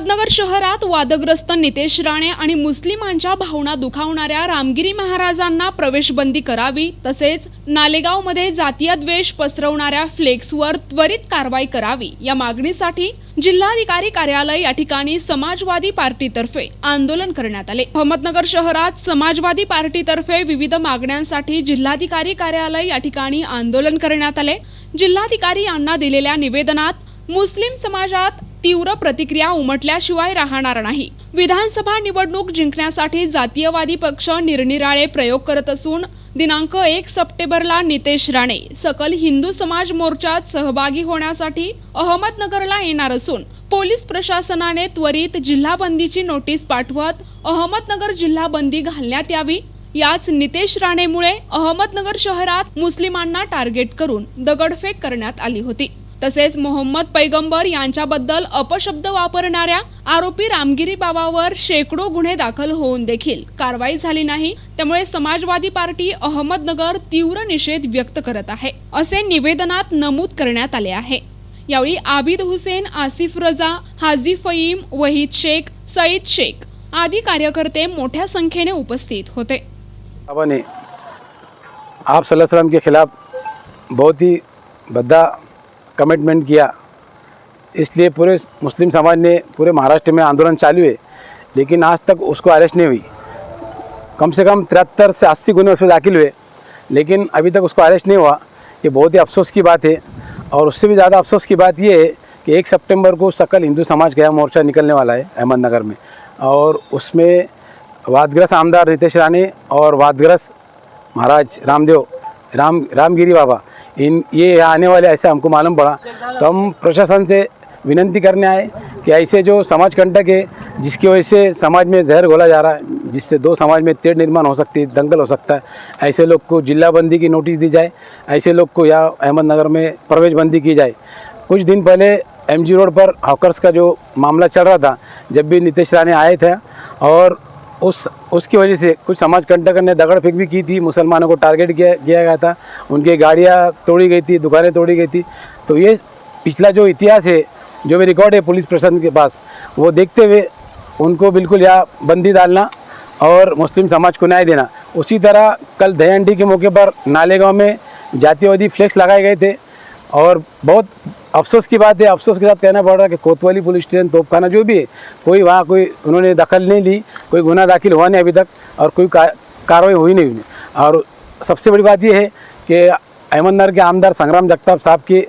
अहमदनगर शहरात वादग्रस्त नितेश राणे आणि मुस्लिमांच्या भावना दुखावणाऱ्या रामगिरी महाराजांना प्रवेशबंदी करावी तसेच नालेगावमध्ये जातीय द्वेष पसरवणाऱ्या फ्लेक्सवर त्वरित कारवाई करावी या मागणीसाठी जिल्हाधिकारी कार्यालय या ठिकाणी समाजवादी पार्टीतर्फे आंदोलन करण्यात आले. अहमदनगर शहरात समाजवादी पार्टीतर्फे विविध मागण्यांसाठी जिल्हाधिकारी कार्यालय या ठिकाणी आंदोलन करण्यात आले. जिल्हाधिकारी यांना दिलेल्या निवेदनात मुस्लिम समाजात तीव्र प्रतिक्रिया उमटल्याशिवाय राहणार नाही. विधानसभा निवडणूक जिंकण्यासाठी जातीयवादी पक्ष निरनिराळे प्रयोग करत असून दिनांक एक सप्टेंबरला नितेश राणे सकल हिंदू समाज मोर्चात सहभागी होण्यासाठी अहमदनगरला येणार असून पोलीस प्रशासनाने त्वरित जिल्हाबंदीची नोटीस पाठवत अहमदनगर जिल्हा बंदी घालण्यात यावी याच नितेश राणेमुळे अहमदनगर शहरात मुस्लिमांना टार्गेट करून दगडफेक करण्यात आली होती. तसेच मोहम्मद पैगंबर यांच्याबद्दल अपशब्द वापरणाऱ्या आरोपी रामगिरी बाबावर शेकडो गुन्हे दाखल होऊन देखील कारवाई झाली नाही. त्यामुळे समाजवादी पार्टी अहमदनगर तीव्र निषेध व्यक्त करत आहे. असे निवेदनात नमूद करण्यात आले आहे. यावेळी आबिद हुसेन आसिफ रजा हाजी फईम वहीद शेख सईद शेख आदी कार्यकर्ते मोठ्या संख्येने उपस्थित होते. आप सल्लल्लाहु अलैहि वसल्लम के ख़िलाफ़ बहुत ही भद्दा कमिटमेंट किया। इसलिए पूरे मुस्लिम समाज ने पूरे महाराष्ट्र में आंदोलन चालू है, लेकिन आज तक उसको अरेस्ट नहीं हुई। कम से कम तिहत्तर से अस्सी गुने उसमें दाखिल हुए, लेकिन अभी तक उसको अरेस्ट नहीं हुआ। ये बहुत ही अफसोस की बात है। और उससे भी ज़्यादा अफसोस की बात ये है कि एक सितंबर को सकल हिंदू समाज गया मोर्चा निकलने वाला है अहमदनगर में। और उसमें वादग्रस्त आमदार रितेश राणे और वादग्रस्त महाराज रामदेव, राम, रामगिरी बाबा इन, ये आने वाले, ऐसे हमको मालूम पड़ा। तो हम प्रशासन से विनंती करने आए कि ऐसे जो समाज कंटक है, जिसकी वजह से समाज में जहर घोला जा रहा है, जिससे दो समाज में तेड़ निर्माण हो सकती है, दंगल हो सकता है, ऐसे लोग को जिला बंदी की नोटिस दी जाए, ऐसे लोग को यहाँ अहमदनगर में प्रवेश बंदी की जाए। कुछ दिन पहले एमजी रोड पर हॉकर्स का जो मामला चल रहा था, जब भी नीतीश राणे आए थे, और उस, उसकी वजह से कुछ समाज कंटकर ने दगड़ फेंक भी की थी, मुसलमानों को टारगेट किया किया गया था। उनकी गाड़ियाँ तोड़ी गई थी, दुकानें तोड़ी गई थी। तो ये पिछला जो इतिहास है, जो भी रिकॉर्ड है पुलिस प्रशासन के पास, वो देखते हुए उनको बिल्कुल यहाँ बंदी डालना और मुस्लिम समाज को न्याय देना। उसी तरह कल दयानडी के मौके पर नालेगांव में जातिवादी फ्लैक्स लगाए गए थे और बहुत अफसोस की बात है, अफसोस के साथ कहना पड़ रहा है कि कोतवाली पुलिस स्टेशन, तोपखाना जो भी है, कोई वहाँ कोई, उन्होंने दखल नहीं ली, कोई गुना दाखिल हुआ नहीं अभी तक और कोई कार्रवाई हुई नहीं और सबसे बड़ी बात यह है कि अहमदनगर के आमदार संग्राम जगताप साहब की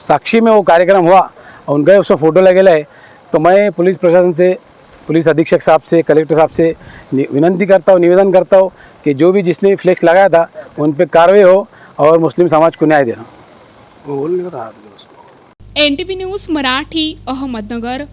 साक्षी में वो कार्यक्रम हुआ और उनका उसमें फ़ोटो लगेला है। तो मैं पुलिस प्रशासन से, पुलिस अधीक्षक साहब से, कलेक्टर साहब से विनंती करता हूँ, निवेदन करता हूँ कि जो भी जिसने भी फ्लेक्स लगाया था, उन पर कार्रवाई हो और मुस्लिम समाज को न्याय देना। N T news Marathi Ahmednagar.